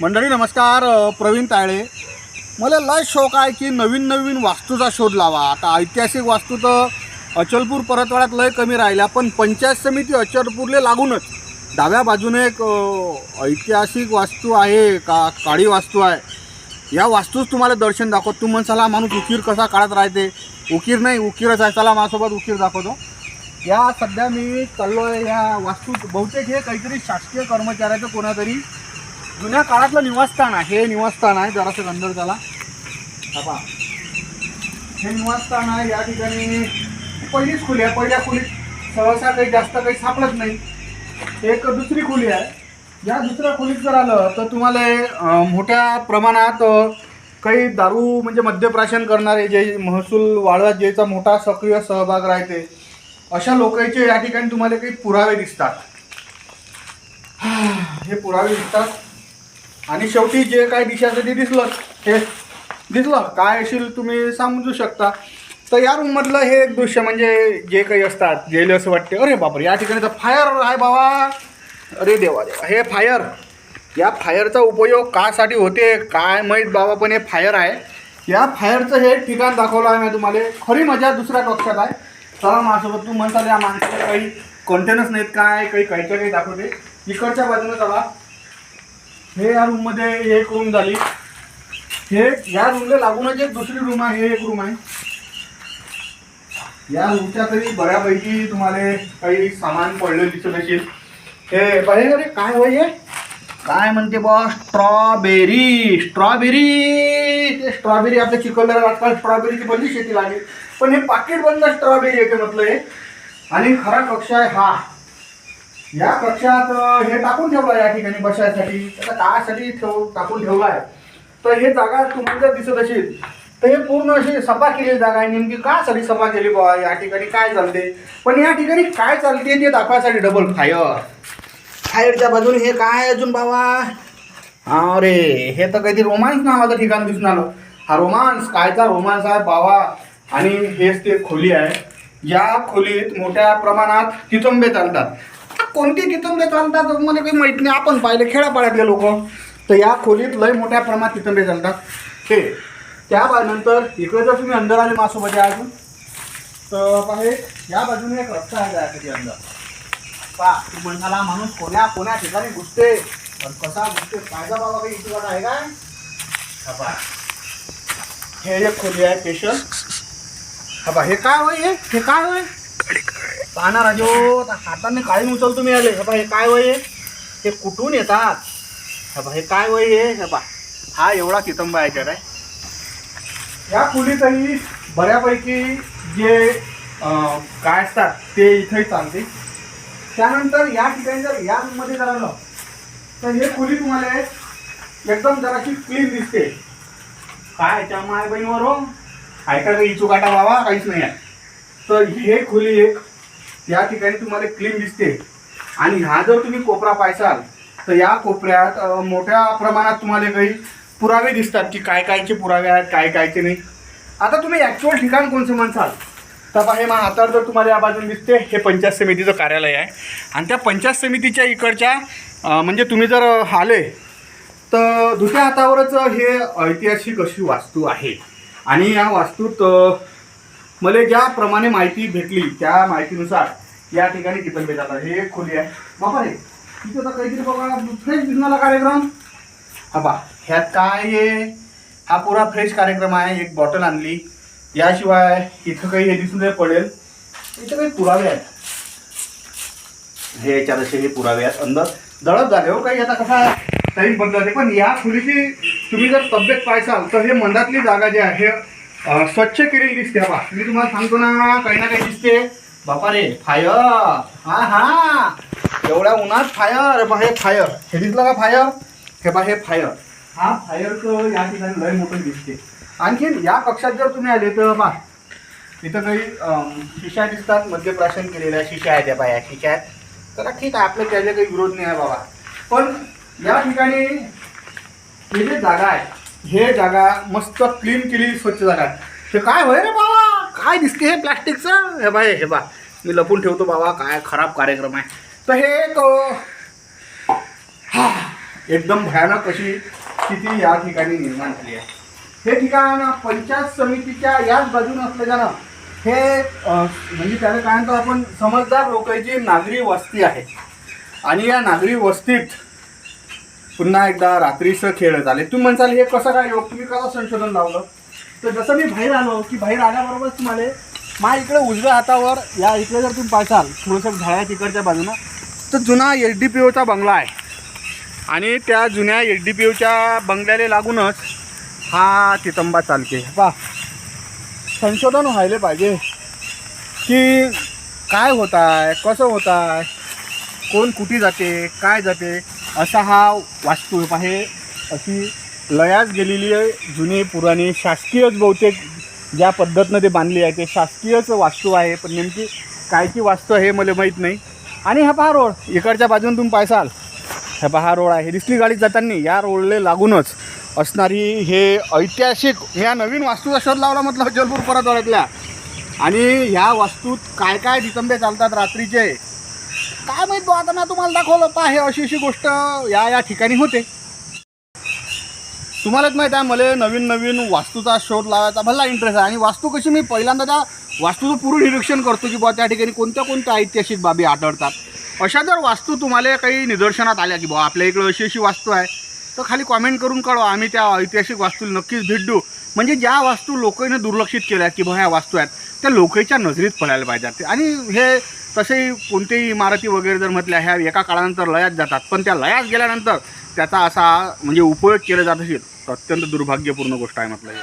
मंडळी नमस्कार प्रवीण ताळे मला लय शौक आहे की नवीन नवीन वास्तूचा शोध लावा. आता ऐतिहासिक वास्तू तर अचलपूर परतवाड्यात लय कमी राहिल्या पण पंचायत समिती अचलपूरले लागूनच डाव्या बाजूने एक ऐतिहासिक वास्तू आहे का काळी वास्तू आहे. या वास्तूच तुम्हाला दर्शन दाखवतो. तू म्हणसाला हा माणूस उकीर कसा काढत राहते? उकीर नाही उकीरच आहे. चला माझ्यासोबत उकीर दाखवतो. या सध्या मी चाललो आहे या वास्तू बहुतेक हे काहीतरी शासकीय कर्मचाऱ्याचं कोणातरी जुन्या काळातलं निवासस्थान आहे हे निवासस्थान आहे जरासं गंधर झाला हा हे निवासस्थान आहे या ठिकाणी पहिलीच खोली आहे. पहिल्या खोलीत सहसा काही जास्त काही सापडत नाही. एक दुसरी खोली आहे. या दुसऱ्या खोलीत जर आलं तर तुम्हाला मोठ्या प्रमाणात काही दारू म्हणजे मद्यप्राशन करणारे जे महसूल वाढवत ज्याचा मोठा सक्रिय सहभाग राहते अशा लोकांचे या ठिकाणी तुम्हाला काही पुरावे दिसतात. हे पुरावे दिसतात. आणि शेवटी जे काय दिशाचं ते दिसलं हे दिसलं काय असेल तुम्ही समजू शकता. तर या रूममधलं हे एक दृश्य म्हणजे जे काही असतात गेले असं वाटते अरे बापरे या ठिकाणी तर फायर आहे बाबा. अरे देवा देवा. हे फायर या फायरचा उपयोग कासाठी होते काय माहीत बाबा पण हे फायर आहे. या फायरचं हे ठिकाण दाखवलं आहे मी तुम्हाला. खरी मजा दुसऱ्या कक्षात आहे. चला माझ्यासोबत तू म्हणताल या माणसाला काही कंटेनच नाहीत काय काही काहीच्या काही दाखवते. इकडच्या बाजूने चला. हे या रूममध्ये एक रूम झाली. हे या रूमला लागूनच एक दुसरी रूम आहे हे एक रूम आहे. या रूमच्या तरी बऱ्यापैकी तुम्हाला काही सामान पडलेलं दिसत असेल हे पाहिजे काय होय हे? काय म्हणते बॉ? Strawberry strawberry. ते स्ट्रॉबेरी आपल्या चिखलदऱ्यात आजकाल स्ट्रॉबेरीची बंदी शेती लागली. पण हे पाकिट बंद स्ट्रॉबेरी येते म्हटलं हे आणि खरा कक्ष आहे हा. या कक्षात हे टाकून ठेवलं आहे या ठिकाणी बसायसाठी. आता कायसाठी ठेव टाकून ठेवलं आहे तर हे जागा तुम्हाला जर दिसत असेल तर हे पूर्ण अशी सभा केलेली जागा आहे. नेमकी कायसाठी सभा केली बा या ठिकाणी काय चालते? पण या ठिकाणी काय चालते ते दाखवायसाठी डबल फायर फायरच्या बाजूने हे काय अजून बाबा? अरे हे तर काहीतरी रोमांस नावाचं ठिकाण दिसून आलं. हा रोमांस कायचा रोमांस आहे बाबा? आणि हेच ते खोली आहे. या खोलीत मोठ्या प्रमाणात तितंबे चालतात. कोणते तितंबे चालतात मला काही माहीत नाही. आपण पाहिले खेड्यापाड्यातले लोक. तर या खोलीत लय मोठ्या प्रमाणात तितंबे चालतात. हे त्या नंतर इकडे जर तुम्ही अंदर आले माझ्यासोबत अजून तर पहा हे या बाजूने एक रस्ता आहे जायसाठी अंदर. पा तू म्हणाला माणूस कोण्या कोण्या ठिकाणी घुसते? पण कसा घुसते? कायदा बाबा काही इथे आहे काय? हा हे एक खोली आहे पेशंट हा बा हे काय होय हे? हे काय होय? पाहणार राजो आता हाताने काळी उचलतो मी आले हे हे काय वय हे? हे कुठून येतात? हे हे काय वय आहे? हे बा हा एवढा कितंब आहे काय या खोलीतही बऱ्यापैकी जे काय असतात ते इथंही चालते. त्यानंतर या ठिकाणी जर या रूममध्ये जर आलं तर हे खोली तुम्हाला एकदम जराशी क्लीन दिसते. काय याच्या माय बहिणीवर हो? ऐका काही चुकाटा बाबा काहीच नाही आहे. तर हे खोली एक या ठिकाणी तुम्हाला क्लीन दिसते. आणि हा जर तुम्ही कोपरा पायसाल तर या कोपऱ्यात मोठ्या प्रमाणात तुम्हाला काही पुरावे दिसतात की काय कायचे पुरावे आहेत काय कायचे नाही. आता तुम्ही ॲक्च्युअल ठिकाण कोणचं म्हणसाल? तर पहा, हे मग हातावर जर तुम्हाला या बाजूने दिसते हे पंचायत समितीचं कार्यालय आहे. आणि त्या पंचायत समितीच्या इकडच्या म्हणजे तुम्ही जर आले तर दुसऱ्या हातावरच हे ऐतिहासिक अशी वास्तू आहे. आणि या वास्तूत मला ज्याप्रमाणे माहिती भेटली त्या माहितीनुसार या ठिकाणी कितंबे जातात हे एक खोली आहे. बाबा रे तिथं तर काहीतरी बघा फ्रेश दिसणारा कार्यक्रम. हा बा ह्यात काय आहे हा पुरा फ्रेश कार्यक्रम आहे एक बॉटल आणली. याशिवाय इथं काही हे दिसून नाही पडेल. इथं काही पुरावे आहेत. हे याच्या दशे हे पुरावे आहेत. अंदर दळत झाले हो काही आता कसा टाईम बदलते पण या खोलीची तुम्ही जर तब्येत पाहायचाल तर हे मंदातली जागा जी आहे स्वच्छ केलेली दिसते बाबा. मी तुम्हाला सांगतो ना काही ना काही दिसते. बापा रे फायर हा हा. एवढ्या उन्हात फायर बा हे फायर हे दिसलं का फायर हे बा हे फायर हा फायरचं या ठिकाणी लय मोठं दिसते. आणखीन या कक्षात जर तुम्ही आले तर बा इथं काही शिशा दिसतात मध्यप्राशन केलेल्या शिशा आहेत या बाया शिशा आहेत. तर ठीक आहे आपलं त्याला काही विरोध नाही आहे बाबा. पण या ठिकाणी हे जे जागा आहे हे जागा मस्त क्लीन केली स्वच्छ जागा. आहे हे काय होय रे बाबा? काय दिसते हे प्लॅस्टिकचं? हे बाय हे बा. मी लपून ठेवतो बाबा काय खराब कार्यक्रम आहे. तर हे एक हा एकदम भयानक अशी स्थिती या ठिकाणी निर्माण झाली आहे. हे ठिकाण पंचायत समितीच्या याच बाजूने असल्याच्यानं हे म्हणजे त्याला काय म्हणतो आपण समजदार लोकांची नागरी वस्ती आहे. आणि या नागरी वस्तीत पुन्हा एकदा रात्रीचं खेळ झाले. तुम्ही म्हणसाल हे कसं काय योग तुम्ही कसं संशोधन लावलं? तर जसं मी बाहेर आलो की बाहेर आल्याबरोबर तुम्हाला मा इकडे उजव्या हातावर या इकडे जर तुम्ही पाहसाल थोडंसं झाड्या तिकडच्या बाजूनं तर जुना एच डी पी ओचा बंगला आहे. आणि त्या जुन्या एच डी पी ओच्या बंगल्याला लागूनच हा तितंबा चालते. पा संशोधन व्हायला पाहिजे. की काय होत आहे कसं होत आहे कोण कुठे जाते काय जाते असा हा वास्तू आहे. अशी लयास गेलेली आहे. जुनी पुराणी शासकीयच बहुतेक ज्या पद्धतीनं ते बांधली आहे ते शासकीयच वास्तू आहे. पण नेमकी कायची वास्तू आहे हे मला माहीत नाही. आणि हा पहा रोड इकडच्या बाजून तुम्ही पायसाल हा पहा रोड आहे. दिसली गाडी जाताना या रोडले लागूनच असणारी हे ऐतिहासिक ह्या नवीन वास्तूचा शोध लावला म्हटलं जलपूर परत आणि ह्या वास्तूत काय काय दितंबे चालतात रात्रीचे काय माहीत बा आता मी तुम्हाला दाखवलं पहा हे अशी अशी गोष्ट या या ठिकाणी होते. तुम्हालाच माहीत आहे मला नवीन नवीन वास्तूचा शोध लावायचा भला इंटरेस्ट आहे. आणि वास्तू कशी मी पहिल्यांदा त्या वास्तूचं पूर्ण निरीक्षण करतो की बुवा त्या ठिकाणी कोणत्या कोणत्या ऐतिहासिक बाबी आढळतात. अशा जर वास्तू तुम्हाला काही निदर्शनात आल्या की बुवा आपल्या इकडं अशी अशी वास्तू आहे तर खाली कॉमेंट करून कळवा. आम्ही त्या ऐतिहासिक वास्तूला नक्कीच भेट देऊ. म्हणजे ज्या वास्तू लोकांनी दुर्लक्षित केल्या की बुवा ह्या वास्तू आहेत त्या लोकांच्या नजरेत पडायला पाहिजेत. आणि हे तसेही कोणतेही इमारती वगैरे जर म्हटल्या ह्या एका काळानंतर लयात जातात पण त्या लयात गेल्यानंतर त्याचा असा म्हणजे उपयोग केला जात असेल तर अत्यंत दुर्भाग्यपूर्ण गोष्ट आहे म्हटलं हे.